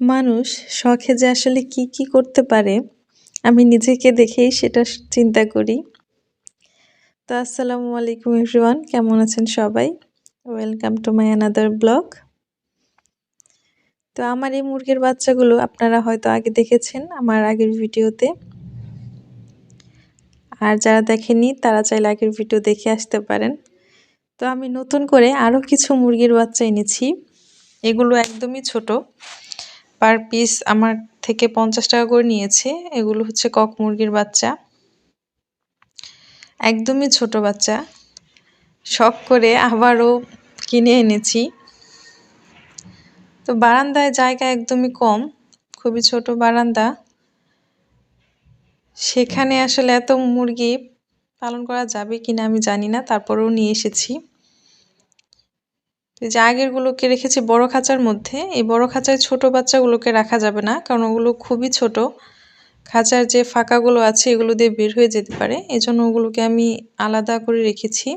মানুষ শখে যে আসলে কি কি করতে পারে, আমি নিজেকে দেখেই সেটা চিন্তা করি। তো আসসালামু আলাইকুম এভরিওয়ান কেমন আছেন সবাই? Welcome to my another blog তো আমার এই মুরগির বাচ্চাগুলো আপনারা হয়তো আগে দেখেছেন আমার আগের ভিডিওতে। আর যারা দেখেনি তারা চাইলে আগের ভিডিও দেখে আসতে পারেন। তো আমি নতুন করে আরও কিছু মুরগির বাচ্চা এনেছি। এগুলো একদমই ছোট। পার পিস আমার থেকে পঞ্চাশ টাকা করে নিয়েছে। এগুলো হচ্ছে কক মুরগির বাচ্চা। একদমই ছোট বাচ্চা। শখ করে আবারও কিনে এনেছি। তো বারান্দায় জায়গা একদমই কম, খুবই ছোট বারান্দা। সেখানে আসলে এত মুরগি পালন করা যাবে কিনা আমি জানি না, তারপরেও নিয়ে এসেছি। যে আগেরগুলোকে রেখেছি বড় খাঁচার মধ্যে, এই বড় খাঁচায় ছোট বাচ্চাগুলোকে রাখা যাবে না, কারণ ওগুলো খুবই ছোট। খাঁচার যে ফাঁকাগুলো আছে, এগুলো দিয়ে বের হয়ে যেতে পারে। এজন্য ওগুলোকে আমি আলাদা করে রেখেছি।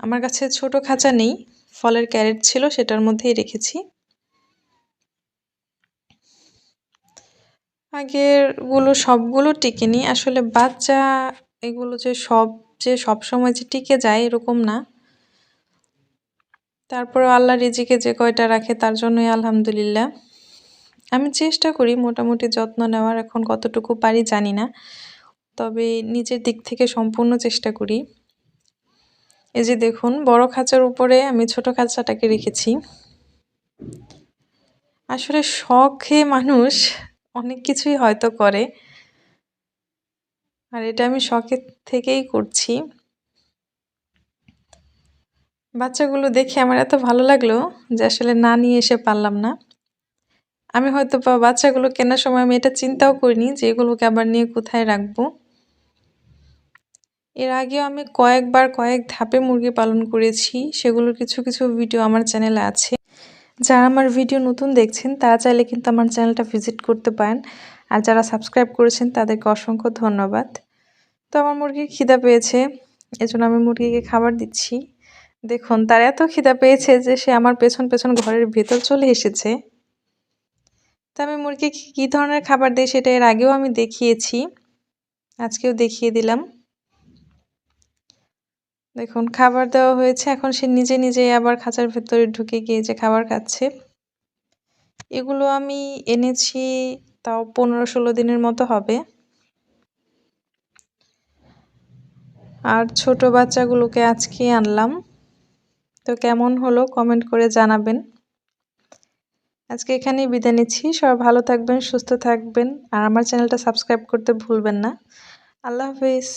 আমার কাছে ছোট খাঁচা নেই, ফলের ক্যারেট ছিল, সেটার মধ্যেই রেখেছি। আগেরগুলো সবগুলো টিকেনি। আসলে বাচ্চা এগুলো যে সব যে সব সময় যে টিকে যায়, এরকম না। তারপরে আল্লাহ রিজিকে যে কয়টা রাখে তার জন্যই আলহামদুলিল্লাহ। আমি চেষ্টা করি মোটামুটি যত্ন নেওয়ার, এখন কতটুকু পারি জানি না। তবে নিজের দিক থেকে সম্পূর্ণ চেষ্টা করি। এই যে দেখুন, বড় খাঁচার উপরে আমি ছোট খাঁচাটাকে রেখেছি। আসলে শখে মানুষ অনেক কিছুই হয়তো করে। আর এটা আমি শখের থেকেই করছি। বাচ্চাগুলো দেখে আমার এত ভালো লাগল যে আসলে না নিয়ে এসে পারলাম না। আমি হয়তো বাচ্চাগুলো কেনার সময় আমি এটা চিন্তাও করিনি যে এগুলোকে আবার নিয়ে কোথায় রাখব। এর আগেও আমি কয়েকবার কয়েক ধাপে মুরগি পালন করেছি, সেগুলোর কিছু কিছু ভিডিও আমার চ্যানেলে আছে। যারা আমার ভিডিও নতুন দেখছেন, তারা চাইলে কিন্তু আমার চ্যানেলটা ভিজিট করতে পারেন। আর যারা সাবস্ক্রাইব করেছেন, তাদেরকে অসংখ্য ধন্যবাদ। তো আমার মুরগি খিদা পেয়েছে, এজন্য আমি মুরগিকে খাবার দিচ্ছি। দেখুন, তার এত খিদা পেয়েছে যে সে আমার পেছন পেছন ঘরের ভেতর চলে এসেছে। তো আমি মুরগিকে কী ধরনের খাবার দিই সেটা এর আগেও আমি দেখিয়েছি। আজকেও দেখিয়ে দিলাম। দেখুন, খাবার দেওয়া হয়েছে, এখন সে নিজে নিজেই আবার খাঁচার ভেতরে ঢুকে গিয়ে যে খাবার খাচ্ছে। এগুলো আমি এনেছি, তাও পনেরো ষোলো দিনের মতো হবে। আর ছোট বাচ্চাগুলোকে আজকে আনলাম। তো কেমন হলো কমেন্ট করে জানাবেন। আজকে এখানেই বিদায় নিচ্ছি। সবাই ভালো থাকবেন, সুস্থ থাকবেন। আর আমার চ্যানেলটা সাবস্ক্রাইব করতে ভুলবেন না। আল্লাহ হাফিজ।